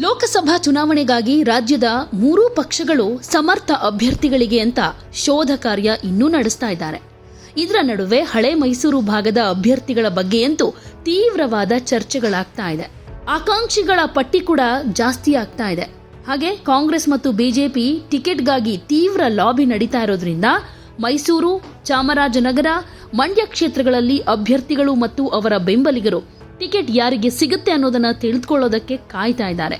ಲೋಕಸಭಾ ಚುನಾವಣೆಗಾಗಿ ರಾಜ್ಯದ ಮೂರೂ ಪಕ್ಷಗಳು ಸಮರ್ಥ ಅಭ್ಯರ್ಥಿಗಳಿಗೆ ಅಂತ ಶೋಧ ಕಾರ್ಯ ಇನ್ನೂ ನಡೆಸ್ತಾ ಇದ್ದಾರೆ. ಇದರ ನಡುವೆ ಹಳೆ ಮೈಸೂರು ಭಾಗದ ಅಭ್ಯರ್ಥಿಗಳ ಬಗ್ಗೆಯಂತೂ ತೀವ್ರವಾದ ಚರ್ಚೆಗಳಾಗ್ತಾ ಇದೆ. ಆಕಾಂಕ್ಷಿಗಳ ಪಟ್ಟಿ ಕೂಡ ಜಾಸ್ತಿ ಆಗ್ತಾ ಇದೆ. ಹಾಗೆ ಕಾಂಗ್ರೆಸ್ ಮತ್ತು ಬಿಜೆಪಿ ಟಿಕೆಟ್ಗಾಗಿ ತೀವ್ರ ಲಾಬಿ ನಡೀತಾ ಇರೋದ್ರಿಂದ ಮೈಸೂರು, ಚಾಮರಾಜನಗರ, ಮಂಡ್ಯ ಕ್ಷೇತ್ರಗಳಲ್ಲಿ ಅಭ್ಯರ್ಥಿಗಳು ಮತ್ತು ಅವರ ಬೆಂಬಲಿಗರು ಟಿಕೆಟ್ ಯಾರಿಗೆ ಸಿಗುತ್ತೆ ಅನ್ನೋದನ್ನ ತಿಳಿದುಕೊಳ್ಳೋದಕ್ಕೆ ಕಾಯ್ತಾ ಇದ್ದಾರೆ.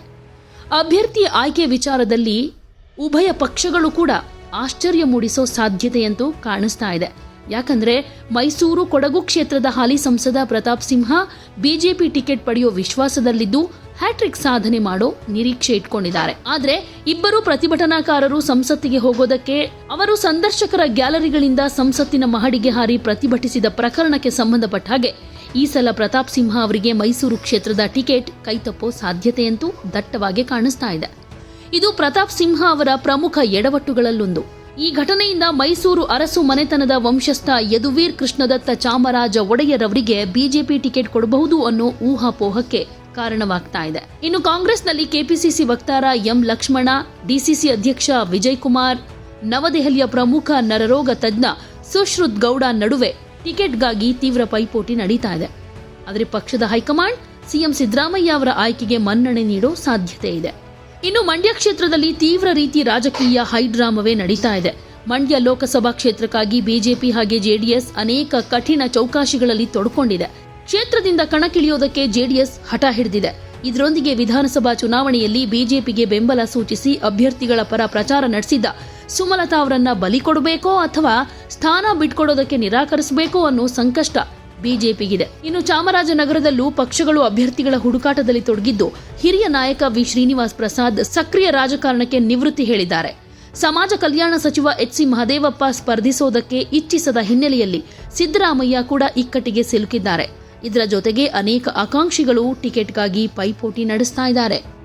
ಅಭ್ಯರ್ಥಿ ಆಯ್ಕೆ ವಿಚಾರದಲ್ಲಿ ಉಭಯ ಪಕ್ಷಗಳು ಕೂಡ ಆಶ್ಚರ್ಯ ಮೂಡಿಸೋ ಸಾಧ್ಯತೆಯಂತೂ ಕಾಣಿಸ್ತಾ ಇದೆ. ಯಾಕಂದ್ರೆ ಮೈಸೂರು ಕೊಡಗು ಕ್ಷೇತ್ರದ ಹಾಲಿ ಸಂಸದ ಪ್ರತಾಪ್ ಸಿಂಹ ಬಿಜೆಪಿ ಟಿಕೆಟ್ ಪಡೆಯೋ ವಿಶ್ವಾಸದಲ್ಲಿದ್ದು ಹ್ಯಾಟ್ರಿಕ್ ಸಾಧನೆ ಮಾಡೋ ನಿರೀಕ್ಷೆ ಇಟ್ಕೊಂಡಿದ್ದಾರೆ. ಆದ್ರೆ ಇಬ್ಬರು ಪ್ರತಿಭಟನಾಕಾರರು ಸಂಸತ್ತಿಗೆ ಹೋಗೋದಕ್ಕೆ ಅವರು ಸಂದರ್ಶಕರ ಗ್ಯಾಲರಿಗಳಿಂದ ಸಂಸತ್ತಿನ ಮಹಡಿಗೆ ಹಾರಿ ಪ್ರತಿಭಟಿಸಿದ ಪ್ರಕರಣಕ್ಕೆ ಸಂಬಂಧಪಟ್ಟ ಹಾಗೆ ಈ ಸಲ ಪ್ರತಾಪ್ ಸಿಂಹ ಅವರಿಗೆ ಮೈಸೂರು ಕ್ಷೇತ್ರದ ಟಿಕೆಟ್ ಕೈತಪ್ಪೋ ಸಾಧ್ಯತೆಯಂತೂ ದಟ್ಟವಾಗಿ ಕಾಣಿಸ್ತಾ ಇದೆ. ಇದು ಪ್ರತಾಪ್ ಸಿಂಹ ಅವರ ಪ್ರಮುಖ ಎಡವಟ್ಟುಗಳಲ್ಲೊಂದು. ಈ ಘಟನೆಯಿಂದ ಮೈಸೂರು ಅರಸು ಮನೆತನದ ವಂಶಸ್ಥ ಯದುವೀರ್ ಕೃಷ್ಣದತ್ತ ಚಾಮರಾಜ ಒಡೆಯರವರಿಗೆ ಬಿಜೆಪಿ ಟಿಕೆಟ್ ಕೊಡಬಹುದು ಅನ್ನೋ ಊಹಾಪೋಹಕ್ಕೆ ಕಾರಣವಾಗ್ತಾ ಇದೆ. ಇನ್ನು ಕಾಂಗ್ರೆಸ್ನಲ್ಲಿ ಕೆಪಿಸಿಸಿ ವಕ್ತಾರ ಎಂ ಲಕ್ಷ್ಮಣ, ಡಿಸಿಸಿ ಅಧ್ಯಕ್ಷ ವಿಜಯ್ ಕುಮಾರ್, ನವದೆಹಲಿಯ ಪ್ರಮುಖ ನರರೋಗ ತಜ್ಞ ಸುಶ್ರುತ್ ಗೌಡ ನಡುವೆ ಟಿಕೆಟ್ಗಾಗಿ ತೀವ್ರ ಪೈಪೋಟಿ ನಡೀತಾ ಇದೆ. ಆದರೆ ಪಕ್ಷದ ಹೈಕಮಾಂಡ್, ಸಿಎಂ ಸಿದ್ದರಾಮಯ್ಯ ಅವರ ಆಯ್ಕೆಗೆ ಮನ್ನಣೆ ನೀಡೋ ಸಾಧ್ಯತೆ ಇದೆ. ಇನ್ನು ಮಂಡ್ಯ ಕ್ಷೇತ್ರದಲ್ಲಿ ತೀವ್ರ ರೀತಿ ರಾಜಕೀಯ ಹೈಡ್ರಾಮವೇ ನಡೀತಾ ಇದೆ. ಮಂಡ್ಯ ಲೋಕಸಭಾ ಕ್ಷೇತ್ರಕ್ಕಾಗಿ ಬಿಜೆಪಿ ಹಾಗೆ ಜೆಡಿಎಸ್ ಅನೇಕ ಕಠಿಣ ಚೌಕಾಶಿಗಳಲ್ಲಿ ತೊಡ್ಕೊಂಡಿದೆ. ಕ್ಷೇತ್ರದಿಂದ ಕಣಕ್ಕಿಳಿಯೋದಕ್ಕೆ ಜೆಡಿಎಸ್ ಹಠ ಹಿಡಿದಿದೆ. ಇದರೊಂದಿಗೆ ವಿಧಾನಸಭಾ ಚುನಾವಣೆಯಲ್ಲಿ ಬಿಜೆಪಿಗೆ ಬೆಂಬಲ ಸೂಚಿಸಿ ಅಭ್ಯರ್ಥಿಗಳ ಪರ ಪ್ರಚಾರ ನಡೆಸಿದ್ದ ಸುಮಲತಾ ಅವರನ್ನ ಬಲಿ ಕೊಡಬೇಕೋ ಅಥವಾ ಸ್ಥಾನ ಬಿಟ್ಕೊಡೋದಕ್ಕೆ ನಿರಾಕರಿಸಬೇಕೋ ಅನ್ನೋ ಸಂಕಷ್ಟ ಬಿಜೆಪಿಗಿದೆ. ಇನ್ನು ಚಾಮರಾಜನಗರದಲ್ಲೂ ಪಕ್ಷಗಳು ಅಭ್ಯರ್ಥಿಗಳ ಹುಡುಕಾಟದಲ್ಲಿ ತೊಡಗಿದ್ದು, ಹಿರಿಯ ನಾಯಕ ವಿ. ಶ್ರೀನಿವಾಸ್ ಪ್ರಸಾದ್ ಸಕ್ರಿಯ ರಾಜಕಾರಣಕ್ಕೆ ನಿವೃತ್ತಿ ಹೇಳಿದ್ದಾರೆ. ಸಮಾಜ ಕಲ್ಯಾಣ ಸಚಿವ ಎಚ್. ಸಿ. ಮಹದೇವಪ್ಪ ಸ್ಪರ್ಧಿಸೋದಕ್ಕೆ ಇಚ್ಛಿಸದ ಹಿನ್ನೆಲೆಯಲ್ಲಿ ಸಿದ್ದರಾಮಯ್ಯ ಕೂಡ ಇಕ್ಕಟ್ಟಿಗೆ ಸಿಲುಕಿದ್ದಾರೆ. ಇದರ ಜೊತೆಗೆ ಅನೇಕ ಆಕಾಂಕ್ಷಿಗಳು ಟಿಕೆಟ್ಗಾಗಿ ಪೈಪೋಟಿ ನಡೆಸ್ತಾ ಇದ್ದಾರೆ.